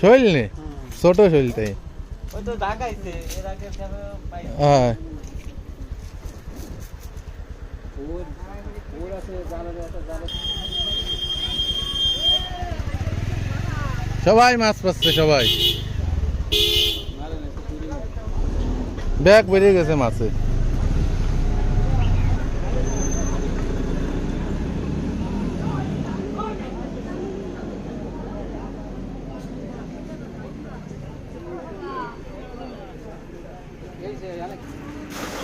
শৈল নেই ছোট শৈল তাই? হ্যাঁ। সবাই মাছ পাচ্ছে সবাই। ব্যাগ বেরিয়ে গেছে মাছের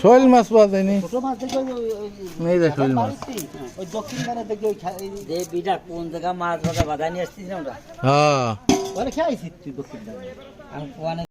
শৈল মাছ পাওয়া যায়নি নেই দেখ শৈল মাছ দক্ষিণ ধারে থেকে ওই বিটা কোন জায়গা মাছ বাধা বাধা নিয়ে আসছিস আমরা হ্যাঁ খেয়েছিস তুই দক্ষিণ ধারে